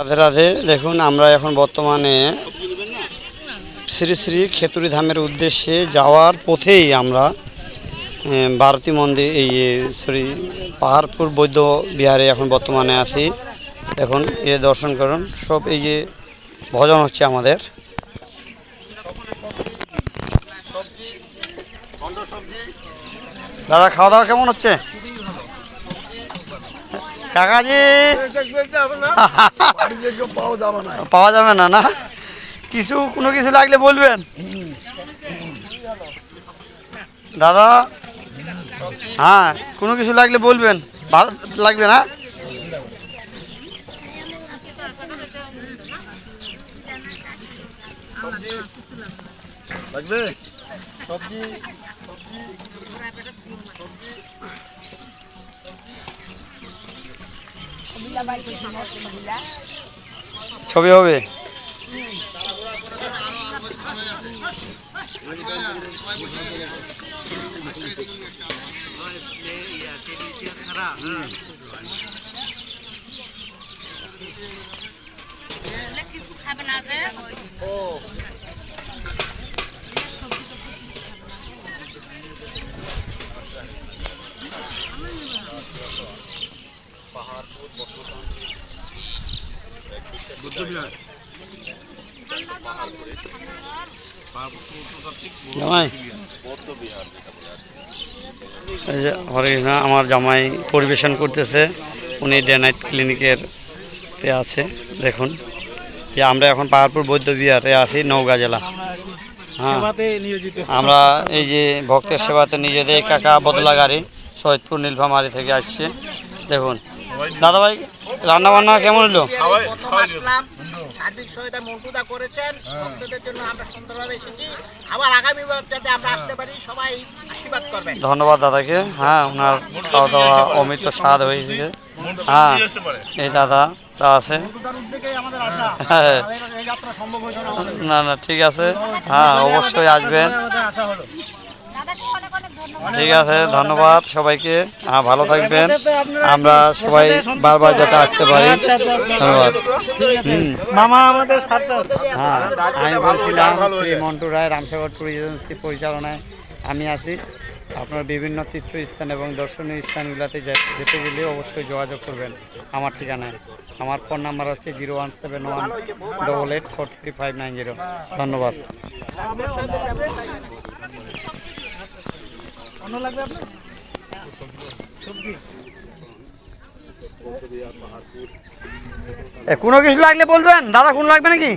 রাধে রাধে। দেখুন, আমরা এখন বর্তমানে শ্রী শ্রী খেতুরি ধামের উদ্দেশ্যে যাওয়ার পথেই আমরা ভারতী মন্দির, এই সরি, পাহাড়পুর বৈদ্য বিহারে এখন বর্তমানে আছি। এখন এ দর্শন করুন। সব এই যে ভজন হচ্ছে আমাদের। দাদা, খাওয়া দাওয়া কেমন হচ্ছে? কাকাজি। পাওয়া যাবে না না? কিছু, কোনো কিছু লাগলে বলবেন? দাদা? হ্যাঁ কোনো কিছু লাগলে বলবেন। ভালো লাগবে না? লাগবে? ছবি হবে? কিছু খাবে যে হরে কৃষ্ণ আমার জামাই পরিবেশন করতেছে। উনি ডে নাইট ক্লিনিকের তে আছে দেখুন। যে আমরা এখন পাহাড়পুর বৌদ্ধ বিহারে আছি নওগাঁ জেলা। হ্যাঁ। আমরা এই যে ভক্তের সেবাতে নিজেদের কাকা বদলা গাড়ি সৈয়দপুর নীলফামারি থেকে আসছে। দেখুন। দাদা ভাই রান্না বান্না কেমন হলো। সার্বিক সহায়তা মন্টুদা করেছেন। ভক্তদের জন্য আমরা সুন্দরভাবে এসেছি। আবার আগামীবার যাতে আমরা আসতে পারি সবাই আশীর্বাদ করবেন। ধন্যবাদ দাদাকে। হ্যাঁ ওনার খাওয়া দাওয়া অমৃত স্বাদ হয়েছে হ্যাঁ এই দাদা তা আছে। হ্যাঁ। আমাদের এই যাত্রা সম্ভব হয়েছে না? আমাদের। না না ঠিক আছে। হ্যাঁ অবশ্যই আসবেন। ঠিক আছে ধন্যবাদ সবাইকে। হ্যাঁ ভালো থাকবেন। আমরা সবাই বারবার যাতে আসতে পারি। ধন্যবাদ। মামা আমাদের হ্যাঁ আমি বলছিলাম শ্রী মন্টু রায় রামসাগর ট্যুরিজম এজেন্সি পরিচালনায় আমি আছি। আপনার বিভিন্ন তীর্থস্থান এবং দর্শনীয় স্থানগুলোতে যেতে গেলে অবশ্যই যোগাযোগ করবেন আমার ঠিকানায়। আমার ফোন নাম্বার হচ্ছে zero one seven one double eight four three five nine zero. ধন্যবাদ। এ, কোনো কিছু লাগলে বলবেন? দাদা কোনো লাগবে নাকি?